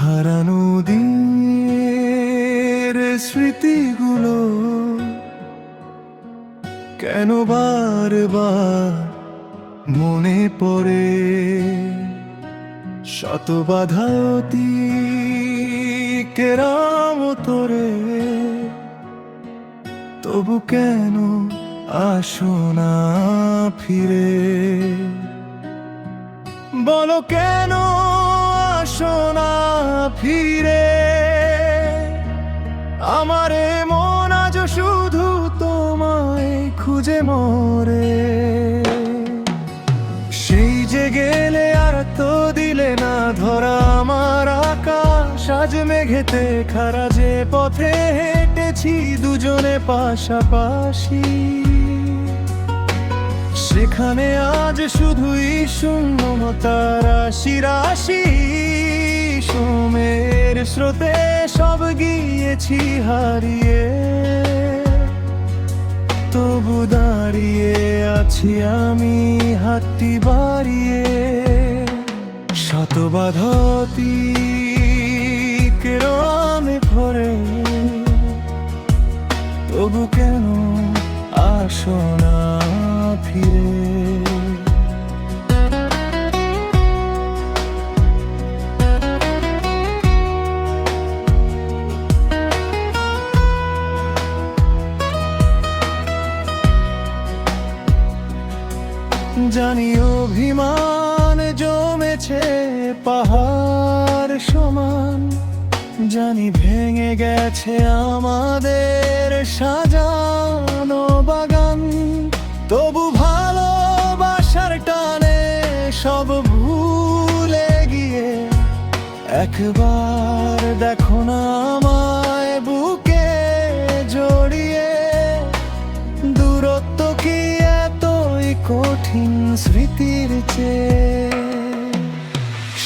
হারানো দিনের স্মৃতিগুলো কেন বারবার মনে পড়ে? শত বাধা অতি কেরাম তোরে। তবু কেন আসো না ফিরে? বলো কেন আসো না ফিরে। আমার মন আজ শুধু তোমায় খুঁজে মরে। সেই যে গেলে আর তো দিলে না, ধরা আমার আকাশ, আজ মেঘেতে খারা যে পথে হেঁটেছি দুজনে পাশাপাশি। সেখানে আজ শুধুই শূন্যতা রাশি রাশি সোমের স্রোতে সব গিয়েছি হারিয়ে। তবু দাঁড়িয়ে আছি আমি হাতটি বাড়িয়ে। শত কেরমে ভরে। তবু কেন আসো না ফিরে? জানি অভিমান জমেছে পাহাড় সমান। জানি ভেঙে গেছে আমাদের সাজানো বাগান। তবু ভালোবাসার টানে সব ভুলে গিয়ে একবার দেখো না আমায় কঠিন স্মৃতির চেয়ে।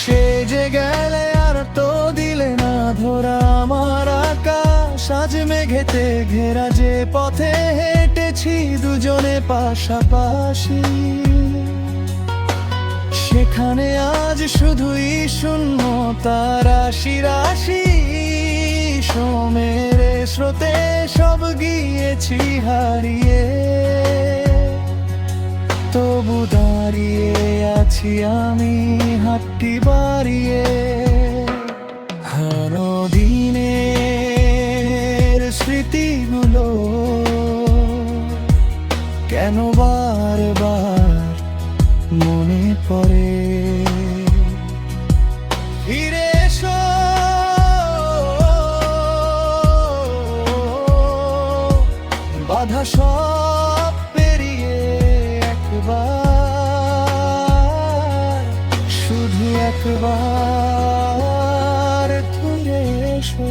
সে যে গেলে আর তো দিলে না ধরা আমার আকাশ। আজ মেঘেতে ঘেরা যে পথে হেঁটেছি দুজনে পাশাপাশি। সেখানে আজ শুধুই শূন্য রাশি রাশি। সোমের স্রোতে সব গিয়েছি হারিয়ে। তবু দাঁড়িয়ে আছি আমি, হাতটি বাড়িয়ে। হানো দিনের স্মৃতিগুলো, কেন বারবার মনে পড়ে? ফিরে বাধা সব একবার শুধু একবার ফিরে এসো।